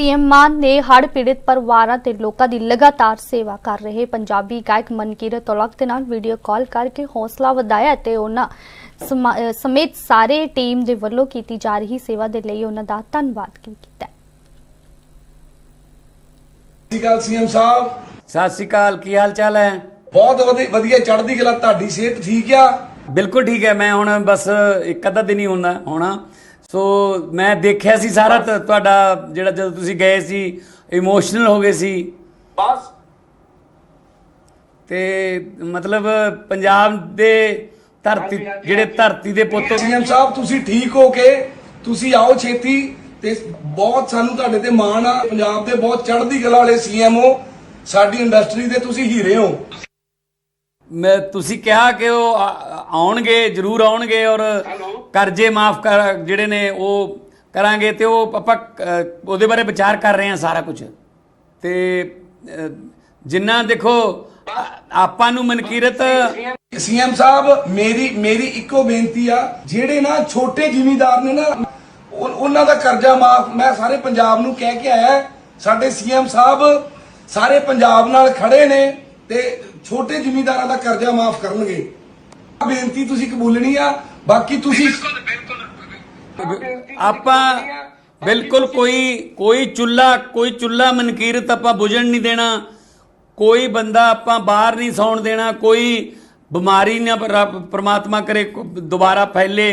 CM ਮਾਨ ਨੇ ਹੜ੍ਹ ਪੀੜਿਤ ਪਰਿਵਾਰਾਂ ਤੇ ਲੋਕਾਂ ਦੀ ਲਗਾਤਾਰ ਸੇਵਾ ਕਰ ਰਹੇ ਪੰਜਾਬੀ ਗਾਇਕ ਮਨਕੀਰਤ ਔਲਖ ਦੇ ਨਾਲ ਵੀਡੀਓ ਕਾਲ ਕਰਕੇ ਹੌਸਲਾ ਵਧਾਇਆ ਤੇ ਉਹਨਾਂ ਸਮੇਤ ਸਾਰੇ ਟੀਮ ਦੇ ਵੱਲੋਂ ਕੀਤੀ ਜਾ ਰਹੀ ਸੇਵਾ ਦੇ ਲਈ ਉਹਨਾਂ ਦਾ ਧੰਨਵਾਦ ਕੀਤਾ। ਸਤਿ ਸ਼੍ਰੀ ਅਕਾਲ ਸੀਐਮ ਸਾਹਿਬ। ਸਤਿ ਸ਼੍ਰੀ ਅਕਾਲ ਕੀ ਹਾਲ ਚਾਲ ਹੈ? ਬਹੁਤ ਵਧੀ- ਵਧੀਆ ਚੜ੍ਹਦੀ ਕਲਾ ਤੁਹਾਡੀ ਸਿਹਤ ਠੀਕ ਆ? ਬਿਲਕੁਲ ਠੀਕ ਹੈ ਮੈਂ ਹੁਣ ਬਸ ਇੱਕ ਅੱਧਾ ਦਿਨ ਹੀ ਹੁੰਦਾ ਹੋਣਾ। ਸੋ ਮੈਂ ਦੇਖਿਆ ਸੀ ਸਾਰਾ ਤ- ਤੁਹਾਡਾ ਜਿਹੜਾ ਜਦੋਂ ਤੁਸੀਂ ਗਏ ਸੀ ਇਮੋਸ਼ਨਲ ਹੋ ਗਏ ਸੀ। ਬਸ। ਤੇ ਮਤਲਬ ਪੰਜਾਬ ਦੇ ਧਰਤੀ ਜਿਹੜੇ ਧਰਤੀ ਦੇ ਪੁੱਤ ਸੀਐਮ ਸਾਹਿਬ ਤੁਸੀਂ ਠੀਕ ਹੋ ਕੇ ਤੁਸੀਂ ਆਓ ਛੇਤੀ ਤੇ ਬਹੁਤ ਸਾਨੂੰ ਤੁਹਾਡੇ ਤੇ ਮਾਣ ਆ। ਪੰਜਾਬ ਦੇ ਬਹੁਤ ਚੜ੍ਹਦੀ ਕਲਾ ਵਾਲੇ ਸੀਐਮ ਹੋ। ਸਾਡੀ ਇੰਡਸਟਰੀ ਦੇ ਤੁਸੀਂ ਹੀਰੇ ਹੋ। ਮੈਂ ਤੁਸੀਂ ਕਿਹਾ ਕਿ ਉਹ ਆ- ਆਉਣਗੇ ਜ਼ਰੂਰ ਆਉਣਗੇ ਔਰ ਕਰਜ਼ੇ ਮਾਫ ਕਰ, ਜਿਹੜੇ ਨੇ ਉਹ ਕਰਾਂਗੇ ਤੇ ਉਹ ਆਪਾਂ ਉਹਦੇ ਬਾਰੇ ਵਿਚਾਰ ਕਰ ਰਹੇ ਹਾਂ ਸਾਰਾ ਕੁਝ। ਤੇ ਜਿੰਨਾ ਦੇਖੋ ਆਪਾਂ ਨੂੰ ਮਨਕੀਰਤ ਸੀਐਮ ਸਾਹਿਬ, ਮੇਰੀ ਮੇਰੀ ਇੱਕੋ ਬੇਨਤੀ ਆ, ਜਿਹੜੇ ਨਾ ਛੋਟੇ ਜ਼ਿਮੀਂਦਾਰ ਨੇ ਨਾ ਉਹਨਾਂ ਦਾ ਕਰਜ਼ਾ ਮਾਫ, ਮੈਂ ਸਾਰੇ ਪੰਜਾਬ ਨੂੰ ਕਹਿ ਕੇ ਆਇਆ, ਸਾਡੇ ਸੀਐਮ ਸਾਹਿਬ ਸਾਰੇ ਪੰਜਾਬ ਨਾਲ ਖੜੇ ਨੇ ਤੇ ਛੋਟੇ ਜ਼ਿਮੀਂਦਾਰਾਂ ਦਾ ਕਰਜ਼ਾ ਮਾਫ ਕਰਨਗੇ। ਆਹ ਬੇਨਤੀ ਤੁਸੀਂ ਕਬੂਲਣੀ ਆ ਬਾਕੀ ਤੁਸੀਂ ਆਪਾਂ ਬਿਲਕੁਲ ਕੋਈ ਕੋਈ ਚੁੱਲਾ ਕੋਈ ਚੁੱਲਾ ਮਨਕੀਰਤ ਆਪਾਂ ਬੁਝਣ ਨਹੀਂ ਦੇਣਾ। ਕੋਈ ਬੰਦਾ ਆਪਾਂ ਬਾਹਰ ਨਹੀਂ ਸੌਣ ਦੇਣਾ। ਕੋਈ ਬਿਮਾਰੀ ਨਾ ਪ੍ਰਮਾਤਮਾ ਕਰੇ ਦੁਬਾਰਾ ਫੈਲੇ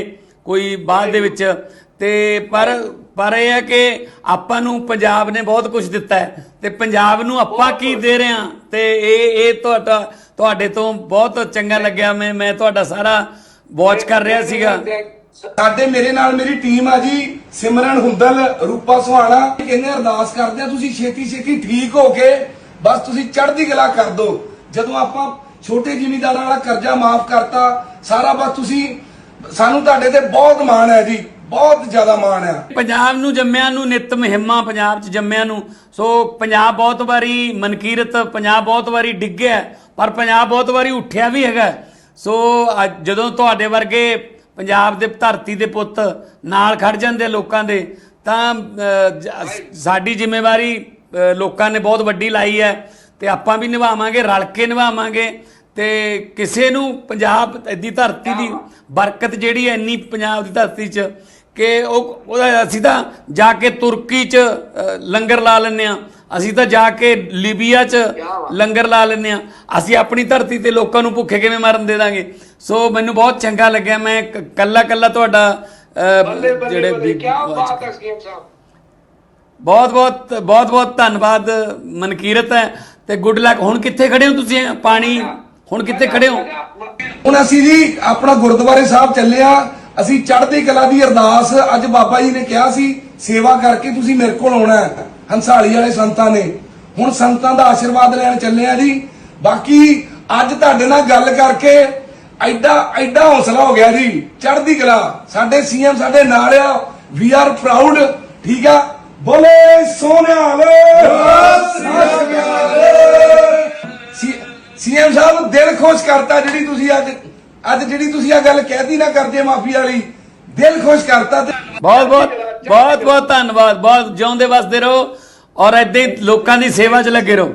ਕੋਈ ਬਾਅਦ ਦੇ ਵਿੱਚ। ਤੇ ਪਰ ਪਰ ਇਹ ਹੈ ਕਿ ਆਪਾਂ ਨੂੰ ਪੰਜਾਬ ਨੇ ਬਹੁਤ ਕੁਝ ਦਿੱਤਾ ਹੈ। ਤੇ ਪੰਜਾਬ ਨੂੰ ਆਪਾਂ ਕੀ ਦੇ ਰਹੇ ਹਾਂ? ਤੇ ਇਹ ਇਹ ਤੁਹਾਡਾ ਤੁਹਾਡੇ ਤੋਂ ਬਹੁਤ ਚੰਗਾ ਲੱਗਿਆ। ਮੈਂ ਮੈਂ ਤੁਹਾਡਾ ਸਾਰਾ ਵਾਚ ਕਰ ਰਿਹਾ ਸੀਗਾ। ਸਾਡੇ ਮੇਰੇ ਨਾਲ ਮੇਰੀ ਟੀਮ ਆ ਜੀ ਸਿਮਰਨ ਹੁੰਦਲ ਰੂਪਾ ਸੁਹਾਣਾ। ਕਹਿੰਦੇ ਅਰਦਾਸ ਕਰਦੇ ਆ ਤੁਸੀਂ ਛੇਤੀ ਛੇਤੀ ਠੀਕ ਹੋ ਕੇ ਬਸ ਤੁਸੀਂ ਚੜ੍ਹਦੀ ਕਲਾ ਕਰ ਦਿਓ। ਜਦੋਂ ਆਪਾਂ ਛੋਟੇ ਜ਼ਿਮੀਂਦਾਰਾਂ ਵਾਲਾ ਕਰਜ਼ਾ ਮਾਫ ਕਰਤਾ ਸਾਰਾ ਬਸ ਤੁਸੀਂ ਸਾਨੂੰ ਤੁਹਾਡੇ ਤੇ ਬਹੁਤ ਮਾਣ ਹੈ ਜੀ ਬਹੁਤ ਜ਼ਿਆਦਾ ਮਾਣ ਹੈ। ਪੰਜਾਬ ਨੂੰ ਜੰਮਿਆਂ ਨੂੰ ਨਿਤ ਮਹਿਮਾ ਪੰਜਾਬ 'ਚ ਜੰਮਿਆਂ ਨੂੰ। ਸੋ ਪੰਜਾਬ ਬਹੁਤ ਵਾਰੀ ਮਨਕੀਰਤ ਪੰਜਾਬ ਬਹੁਤ ਵਾਰੀ ਡਿੱਗਿਆ ਪਰ ਪੰਜਾਬ ਬਹੁਤ ਵਾਰੀ ਉੱਠਿਆ ਵੀ ਹੈਗਾ। ਸੋ ਅੱਜ ਜਦੋਂ ਤੁਹਾਡੇ ਵਰਗੇ ਪੰਜਾਬ ਦੇ ਧਰਤੀ ਦੇ ਪੁੱਤ ਨਾਲ ਖੜ ਜਾਂਦੇ ਲੋਕਾਂ ਦੇ, ਤਾਂ ਸਾਡੀ ਜ਼ਿੰਮੇਵਾਰੀ ਲੋਕਾਂ ਨੇ ਬਹੁਤ ਵੱਡੀ ਲਾਈ ਹੈ ਤੇ ਆਪਾਂ ਵੀ ਨਿਭਾਵਾਂਗੇ, ਰਲ ਕੇ ਨਿਭਾਵਾਂਗੇ ਤੇ ਕਿਸੇ ਨੂੰ ਪੰਜਾਬ ਦੀ ਧਰਤੀ ਦੀ ਬਰਕਤ ਜਿਹੜੀ ਹੈ ਇੰਨੀ ਪੰਜਾਬ ਦੀ ਧਰਤੀ 'ਚ ਕਿ ਉਹ, ਉਹਦਾ ਅਸੀਂ ਤਾਂ ਜਾ ਕੇ ਤੁਰਕੀ 'ਚ ਲੰਗਰ ਲਾ ਲੈਂਦੇ ਆ ਅਸੀਂ ਤਾਂ ਜਾ ਕੇ ਲੀਬੀਆ 'ਚ ਲੰਗਰ ਲਾ ਲੈਂਦੇ ਆ ਅਸੀਂ ਆਪਣੀ ਧਰਤੀ ਤੇ ਲੋਕਾਂ ਨੂੰ ਭੁੱਖੇ ਕਿਵੇਂ ਮਰਨ ਦੇ ਦਾਂਗੇ? ਸੋ ਮੈਨੂੰ ਬਹੁਤ ਚੰਗਾ ਲੱਗਿਆ। ਮੈਂ ਕੱਲਾ ਕੱਲਾ ਤੁਹਾਡਾ ਜਿਹੜੇ ਬਹੁਤ ਬਹੁਤ ਬਹੁਤ ਬਹੁਤ ਧੰਨਵਾਦ ਮਨਕੀਰਤ ਹੈ। ਤੇ ਗੁੱਡ ਲੱਕ ਹੁਣ ਕਿੱਥੇ ਖੜੇ ਹੋ ਤੁਸੀਂ? ਪਾਣੀ ਹੁਣ ਕਿੱਥੇ ਖੜੇ ਹੋ? ਹੁਣ ਅਸੀਂ ਜੀ ਆਪਣਾ ਗੁਰਦੁਆਰੇ ਸਾਹਿਬ ਚੱਲੇ ਆ ਅਸੀਂ ਚੜ੍ਹਦੀ ਕਲਾ ਦੀ ਅਰਦਾਸ ਅੱਜ ਬਾਬਾ ਜੀ ਨੇ ਕਿਹਾ ਸੀ ਸੇਵਾ ਕਰਕੇ ਤੁਸੀਂ ਮੇਰੇ ਕੋਲ ਆਉਣਾ ਹੈ। ਹੰਸਾਲੀ ਵਾਲੇ ਸੰਤਾਂ ਨੇ। ਹੁਣ ਸੰਤਾਂ ਦਾ ਆਸ਼ੀਰਵਾਦ ਲੈਣ ਚੱਲੇ ਆ ਜੀ। ਬਾਕੀ ਅੱਜ ਤੁਹਾਡੇ ਨਾਲ ਗੱਲ ਕਰਕੇ ਐਡਾ ਐਡਾ ਹੌਸਲਾ ਹੋ ਗਿਆ ਜੀ। ਚੜ੍ਹਦੀ ਕਲਾ। ਸਾਡੇ ਸੀਐਮ ਸਾਡੇ ਨਾਲ ਆ। We are proud. ਠੀਕ ਆ? ਬੋਲੇ ਸੋਨਿਆਲ ਸੀਐਮ ਸਾਹਿਬ, ਦਿਲ ਖੁਸ਼ ਕਰਤਾ ਜਿਹੜੀ ਤੁਸੀਂ ਅੱਜ ਅੱਜ ਜਿਹੜੀ ਤੁਸੀਂ ਆ ਗੱਲ ਕਹਿਤੀ ਨਾ ਕਰਦੇ ਮਾਫੀ ਵਾਲੀ। ਦਿਲ ਖੁਸ਼ ਕਰਤਾ ਬਹੁਤ ਬਹੁਤ ਬਹੁਤ ਬਹੁਤ ਧੰਨਵਾਦ। ਬਹੁਤ ਜਿਉਂਦੇ ਵਸਦੇ ਰਹੋ ਔਰ ਏਦਾਂ ਹੀ ਲੋਕਾਂ ਦੀ ਸੇਵਾ 'ਚ ਲੱਗੇ ਰਹੋ।